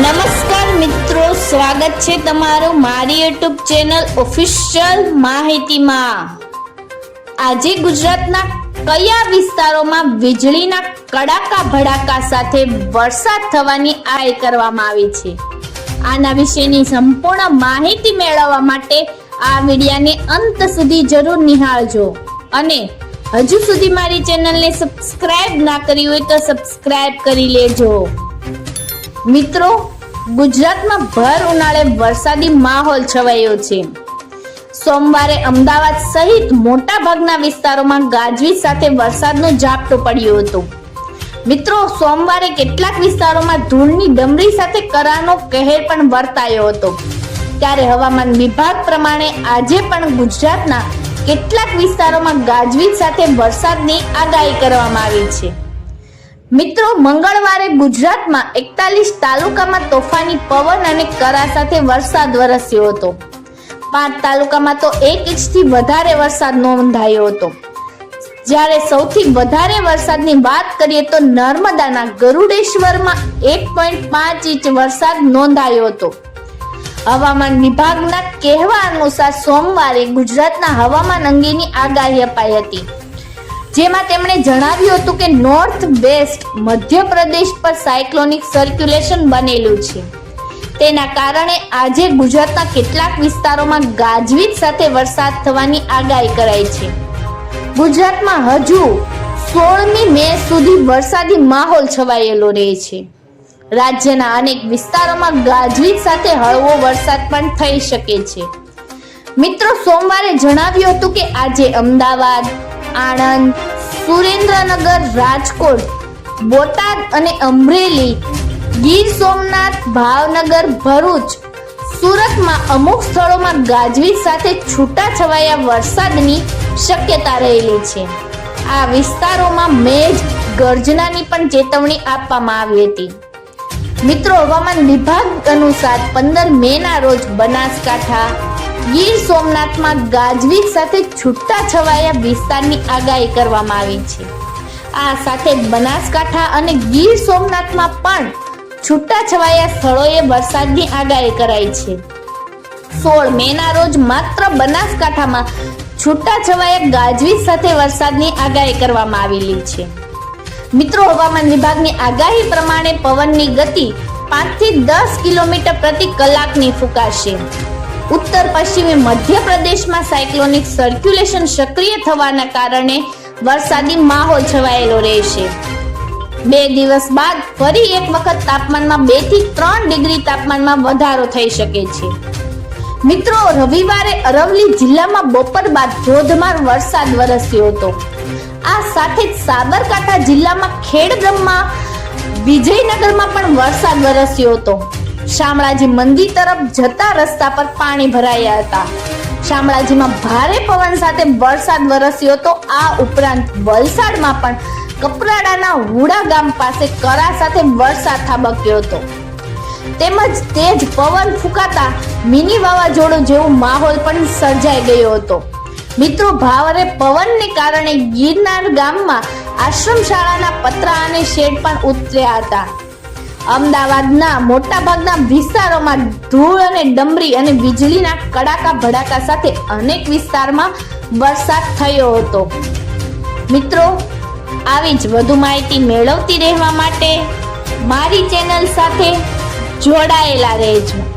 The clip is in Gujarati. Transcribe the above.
નમસ્કાર મિત્રો, સ્વાગત છે તમારું મારી યુટ્યુબ ચેનલ ઓફિશિયલ માહિતીમાં. આજે ગુજરાતના કયા વિસ્તારોમાં વીજળીના કડાકા ભડાકા સાથે વરસાદ થવાની આય કરવામાં આવી છે? આના વિશેની સંપૂર્ણ માહિતી મેળવવા માટે આ વિડિયાને અંત સુધી જરૂર નિહાળજો. અને હજુ સુધી મારી ચેનલને સબસ્ક્રાઇબ ના કરી હોય તો સબસ્ક્રાઇબ કરી લેજો. મિત્રો, ગુજરાતમાં ભર ઉનાળે વરસાદી માહોલ છવાયો છે. સોમવારે અમદાવાદ સહિત મોટા ભાગના વિસ્તારોમાં ગાજવીજ સાથે વરસાદનો ઝાપટો પડ્યો હતો. મિત્રો, સોમવારે કેટલાક વિસ્તારોમાં ધૂળની ડમરી સાથે કરાનો કહેર પણ વર્તાયો હતો. ત્યારે હવામાન વિભાગ પ્રમાણે આજે પણ ગુજરાતના કેટલાક વિસ્તારોમાં ગાજવીજ સાથે વરસાદની આગાહી કરવામાં આવી છે. મિત્રો, મંગળવારે ગુજરાતમાં એકતાલીસ તાલુકામાં તોફાની પવન અને કરા સાથે વરસાદ વરસ્યો હતો. પાંચ તાલુકામાં તો એક ઇંચથી વધારે વરસાદ નોંધાયો હતો. જ્યારે સૌથી વધારે વરસાદની વાત કરીએ તો નર્મદાના ગરુડેશ્વરમાં એક પોઈન્ટ પાંચ ઇંચ વરસાદ નોંધાયો હતો. હવામાન વિભાગના કહેવા અનુસાર સોમવારે ગુજરાતના હવામાન અંગેની આગાહી અપાઈ હતી. જેમાં તેમણે જણાવ્યું હતું કે નોર્થ વેસ્ટ મધ્યપ્રદેશ પર સાયક્લોનિક સર્ક્યુલેશન બનેલું છે. તેના કારણે આજે ગુજરાતના કેટલાક વિસ્તારોમાં ગાજવીજ સાથે વરસાદ થવાની આગાહી કરાઈ છે. ગુજરાતમાં હજુ સોળમી મે સુધી વરસાદી માહોલ છવાયેલો રહે છે. રાજ્યના અનેક વિસ્તારોમાં ગાજવીજ સાથે હળવો વરસાદ પણ થઈ શકે છે. મિત્રો, સોમવારે જણાવ્યું હતું કે આજે અમદાવાદ આણંદ, સુરેન્દ્રનગર, રાજકોટ, બોટાદ અને અમરેલી, ગીર સોમનાથ, ભાવનગર, ભરૂચ, સુરતમાં અમુક સ્થળોમાં ગાજવીજ સાથે છૂટાછવાયા વરસાદની શક્યતા રહેલી છે. આ વિસ્તારોમાં મેજ ગર્જનાની પણ ચેતવણી આપવામાં આવી હતી. મિત્રો, હવામાન વિભાગ અનુસાર પંદર મે ના રોજ બનાસકાંઠા ગીર સોમનાથમાં ગાજવીજ સાથે છૂટા છવાયા વિસ્તારની આગાહી કરવામાં આવી છે. આ સાથે બનાસકાંઠા અને ગીર સોમનાથમાં પણ છૂટા છવાયા સ્થળોએ વરસાદની આગાહી કરાઈ છે. સોળ મે ના રોજ માત્ર બનાસકાંઠામાં છૂટા છવાયા ગાજવીજ સાથે વરસાદની આગાહી કરવામાં આવેલી છે. મિત્રો, હવામાન વિભાગની આગાહી પ્રમાણે પવનની ગતિ પાંચથી દસ કિલોમીટર પ્રતિ કલાકની ફૂંકાશે. ઉત્તર પશ્ચિમી મધ્યપ્રદેશમાં સાયક્લોનિક સર્ક્યુલેશન સક્રિય થવાના કારણે વરસાદી માહોલ છવાયેલો રહેશે. બે દિવસ બાદ ફરી એક વખત તાપમાનમાં બેથી ત્રણ ડિગ્રી તાપમાનમાં વધારો થઈ શકે છે. મિત્રો, રવિવારે અરવલ્લી જિલ્લામાં બપોર બાદ ધોધમાર વરસાદ વરસ્યો હતો. આ સાથે જ સાબરકાંઠા જિલ્લામાં ખેડબ્રહ્મા વિજયનગરમાં પણ વરસાદ વરસ્યો હતો. શામળાજી મંદિર તરફ જતા રસ્તા પર પાણી ભરાયા હતા. શામળાજીમાં ભારે પવન સાથે વરસાદ વરસ્યો હતો આ ઉપરાંત વલસાડમાં પણ કપરાડાના હુડા ગામ પાસે કરા સાથે વરસાદ થાબક્યો હતો. તેમજ તેજ પવન ફૂંકાતા મિની વાવાઝોડું જેવો માહોલ પણ સર્જાઈ ગયો હતો. મિત્રો, ભાવરે પવનને કારણે ગિરનાર ગામમાં આશ્રમ શાળાના પતરા અને શેડ પણ ઉતર્યા હતા. અમદાવાદના મોટાભાગના વિસ્તારોમાં ધૂળ અને ડમરી અને વીજળીના કડાકા ભડાકા સાથે અનેક વિસ્તારમાં વરસાદ થયો હતો. મિત્રો, આવી જ વધુ માહિતી મેળવતી રહેવા માટે મારી ચેનલ સાથે જોડાયેલા રહેજો.